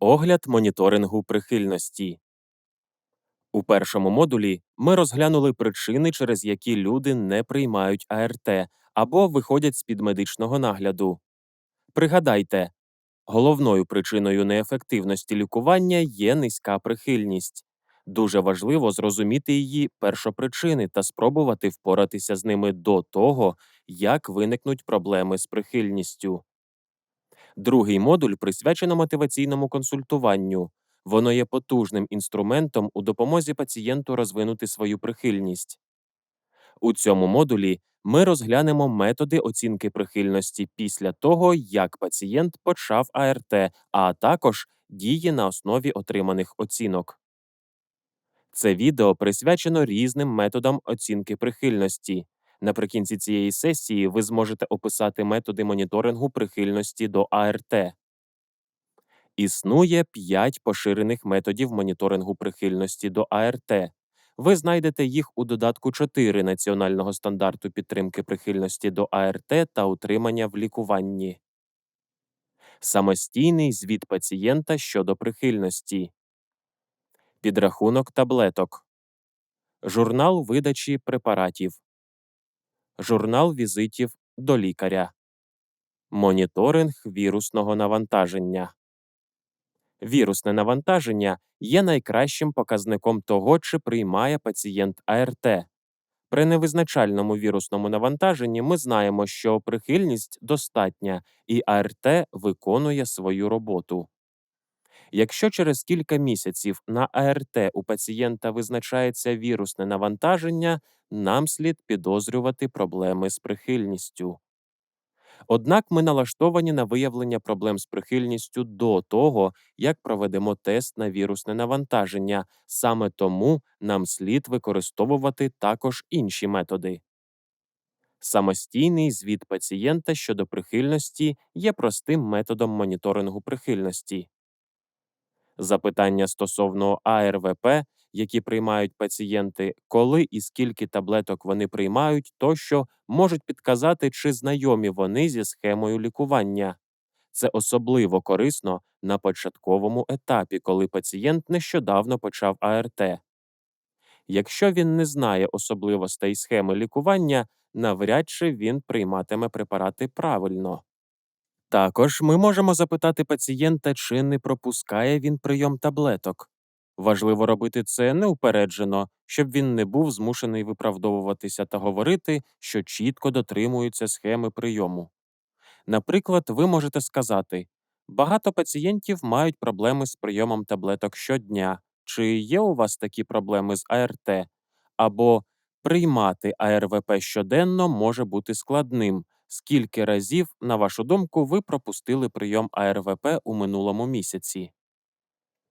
Огляд моніторингу прихильності. У першому модулі ми розглянули причини, через які люди не приймають АРТ або виходять з під медичного нагляду. Пригадайте, головною причиною неефективності лікування є низька прихильність. Дуже важливо зрозуміти її першопричини та спробувати впоратися з ними до того, як виникнуть проблеми з прихильністю. Другий модуль присвячено мотиваційному консультуванню. Воно є потужним інструментом у допомозі пацієнту розвинути свою прихильність. У цьому модулі ми розглянемо методи оцінки прихильності після того, як пацієнт почав АРТ, а також дії на основі отриманих оцінок. Це відео присвячено різним методам оцінки прихильності. Наприкінці цієї сесії ви зможете описати методи моніторингу прихильності до АРТ. Існує 5 поширених методів моніторингу прихильності до АРТ. Ви знайдете їх у додатку 4 Національного стандарту підтримки прихильності до АРТ та утримання в лікуванні. Самостійний звіт пацієнта щодо прихильності. Підрахунок таблеток. Журнал видачі препаратів. Журнал візитів до лікаря. Моніторинг вірусного навантаження. Вірусне навантаження є найкращим показником того, чи приймає пацієнт АРТ. При невизначальному вірусному навантаженні ми знаємо, що прихильність достатня і АРТ виконує свою роботу. Якщо через кілька місяців на АРТ у пацієнта визначається вірусне навантаження, нам слід підозрювати проблеми з прихильністю. Однак ми налаштовані на виявлення проблем з прихильністю до того, як проведемо тест на вірусне навантаження, саме тому нам слід використовувати також інші методи. Самостійний звіт пацієнта щодо прихильності є простим методом моніторингу прихильності. Запитання стосовно АРВП, які приймають пацієнти, коли і скільки таблеток вони приймають, тощо можуть підказати, чи знайомі вони зі схемою лікування. Це особливо корисно на початковому етапі, коли пацієнт нещодавно почав АРТ. Якщо він не знає особливостей схеми лікування, навряд чи він прийматиме препарати правильно. Також ми можемо запитати пацієнта, чи не пропускає він прийом таблеток. Важливо робити це неупереджено, щоб він не був змушений виправдовуватися та говорити, що чітко дотримується схеми прийому. Наприклад, ви можете сказати: багато пацієнтів мають проблеми з прийомом таблеток щодня, чи є у вас такі проблеми з АРТ, або приймати АРВП щоденно може бути складним. Скільки разів, на вашу думку, ви пропустили прийом АРВП у минулому місяці?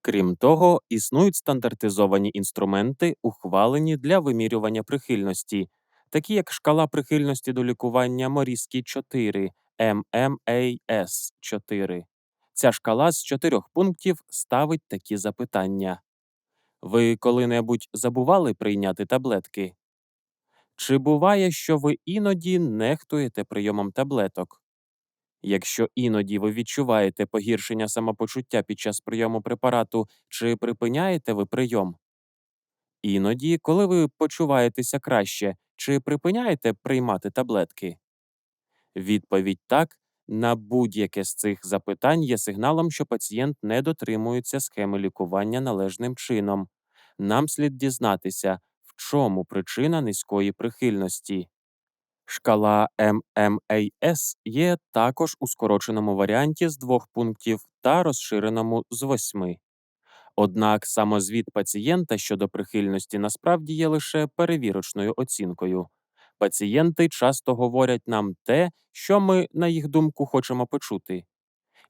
Крім того, існують стандартизовані інструменти, ухвалені для вимірювання прихильності, такі як шкала прихильності до лікування Моріскі 4 MMAS 4. Ця шкала з чотирьох пунктів ставить такі запитання. Ви коли-небудь забували прийняти таблетки? Чи буває, що ви іноді нехтуєте прийомом таблеток? Якщо іноді ви відчуваєте погіршення самопочуття під час прийому препарату, чи припиняєте ви прийом? Іноді, коли ви почуваєтеся краще, чи припиняєте приймати таблетки? Відповідь так на будь-яке з цих запитань є сигналом, що пацієнт не дотримується схеми лікування належним чином. Нам слід дізнатися, чому причина низької прихильності. Шкала MMAS є також у скороченому варіанті з двох пунктів та розширеному з восьми. Однак самозвіт пацієнта щодо прихильності насправді є лише перевірочною оцінкою. Пацієнти часто говорять нам те, що ми, на їх думку, хочемо почути.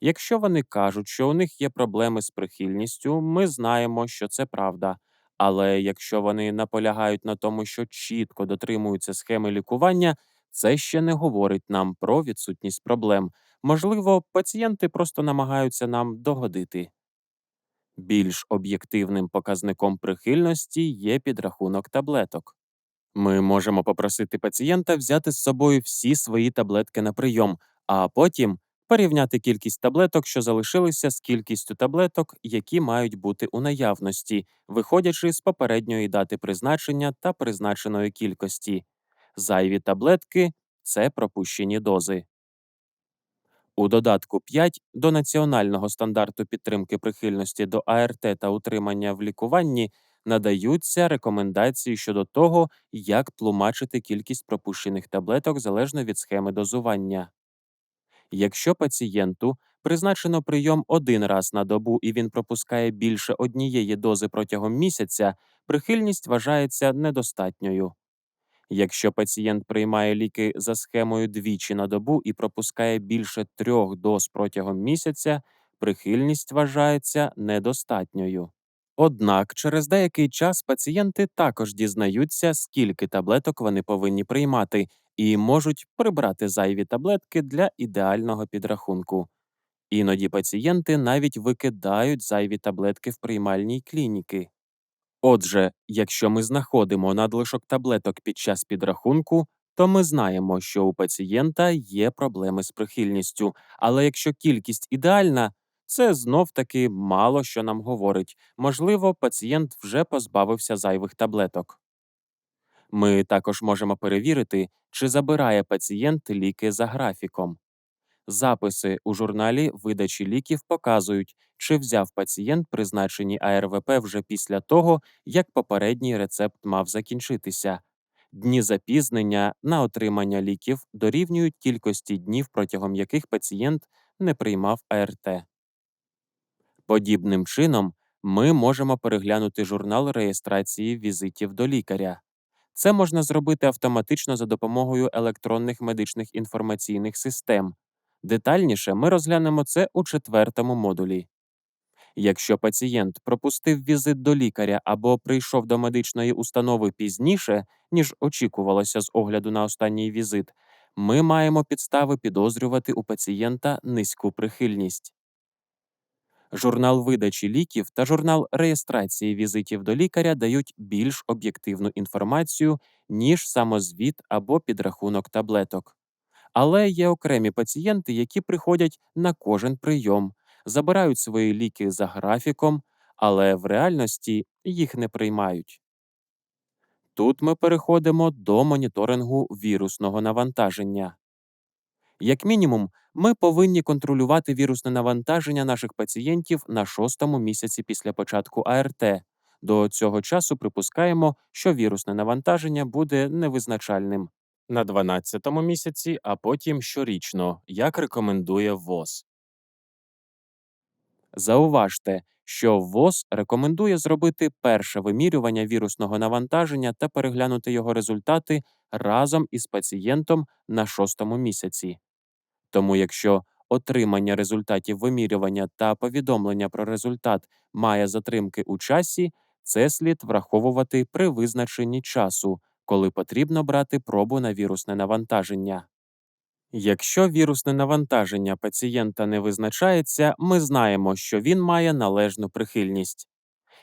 Якщо вони кажуть, що у них є проблеми з прихильністю, ми знаємо, що це правда. Але якщо вони наполягають на тому, що чітко дотримуються схеми лікування, це ще не говорить нам про відсутність проблем. Можливо, пацієнти просто намагаються нам догодити. Більш об'єктивним показником прихильності є підрахунок таблеток. Ми можемо попросити пацієнта взяти з собою всі свої таблетки на прийом, а потім порівняти кількість таблеток, що залишилися, з кількістю таблеток, які мають бути у наявності, виходячи з попередньої дати призначення та призначеної кількості. Зайві таблетки це пропущені дози. У додатку 5 до Національного стандарту підтримки прихильності до АРТ та утримання в лікуванні надаються рекомендації щодо того, як тлумачити кількість пропущених таблеток залежно від схеми дозування. Якщо пацієнту призначено прийом один раз на добу і він пропускає більше однієї дози протягом місяця, прихильність вважається недостатньою. Якщо пацієнт приймає ліки за схемою двічі на добу і пропускає більше трьох доз протягом місяця, прихильність вважається недостатньою. Однак через деякий час пацієнти також дізнаються, скільки таблеток вони повинні приймати, і можуть прибрати зайві таблетки для ідеального підрахунку. Іноді пацієнти навіть викидають зайві таблетки в приймальній клініки. Отже, якщо ми знаходимо надлишок таблеток під час підрахунку, то ми знаємо, що у пацієнта є проблеми з прихильністю, але якщо кількість ідеальна, це знов таки мало що нам говорить. Можливо, пацієнт вже позбавився зайвих таблеток. Ми також можемо перевірити, чи забирає пацієнт ліки за графіком. Записи у журналі видачі ліків показують, чи взяв пацієнт призначені АРВП вже після того, як попередній рецепт мав закінчитися. Дні запізнення на отримання ліків дорівнюють кількості днів, протягом яких пацієнт не приймав АРТ. Подібним чином ми можемо переглянути журнал реєстрації візитів до лікаря. Це можна зробити автоматично за допомогою електронних медичних інформаційних систем. Детальніше ми розглянемо це у четвертому модулі. Якщо пацієнт пропустив візит до лікаря або прийшов до медичної установи пізніше, ніж очікувалося з огляду на останній візит, ми маємо підстави підозрювати у пацієнта низьку прихильність. Журнал видачі ліків та журнал реєстрації візитів до лікаря дають більш об'єктивну інформацію, ніж самозвіт або підрахунок таблеток. Але є окремі пацієнти, які приходять на кожен прийом, забирають свої ліки за графіком, але в реальності їх не приймають. Тут ми переходимо до моніторингу вірусного навантаження. Як мінімум, ми повинні контролювати вірусне навантаження наших пацієнтів на шостому місяці після початку АРТ. До цього часу припускаємо, що вірусне навантаження буде невизначальним на 12-му місяці, а потім щорічно, як рекомендує ВОЗ. Зауважте, що ВОЗ рекомендує зробити перше вимірювання вірусного навантаження та переглянути його результати разом із пацієнтом на шостому місяці. Тому, якщо отримання результатів вимірювання та повідомлення про результат має затримки у часі, це слід враховувати при визначенні часу, коли потрібно брати пробу на вірусне навантаження. Якщо вірусне навантаження пацієнта не визначається, ми знаємо, що він має належну прихильність.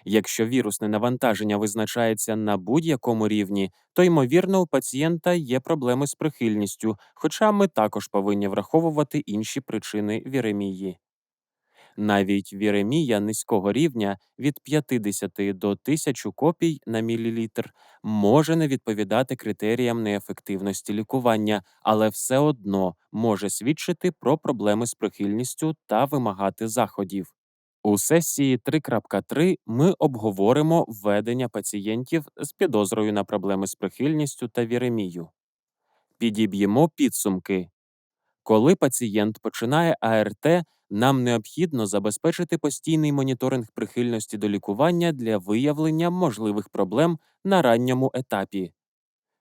Якщо вірусне навантаження визначається на будь-якому рівні, то ймовірно у пацієнта є проблеми з прихильністю, хоча ми також повинні враховувати інші причини віремії. Навіть віремія низького рівня від 50 до 1000 копій на мілілітр може не відповідати критеріям неефективності лікування, але все одно може свідчити про проблеми з прихильністю та вимагати заходів. У сесії 3.3 ми обговоримо введення пацієнтів з підозрою на проблеми з прихильністю та віремію. Підіб'ємо підсумки. Коли пацієнт починає АРТ, нам необхідно забезпечити постійний моніторинг прихильності до лікування для виявлення можливих проблем на ранньому етапі.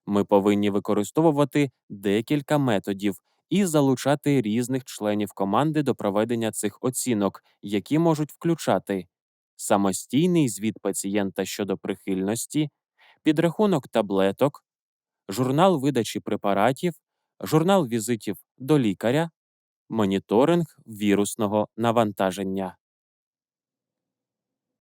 Ми повинні використовувати декілька методів і залучати різних членів команди до проведення цих оцінок, які можуть включати самостійний звіт пацієнта щодо прихильності, підрахунок таблеток, журнал видачі препаратів, журнал візитів до лікаря, моніторинг вірусного навантаження.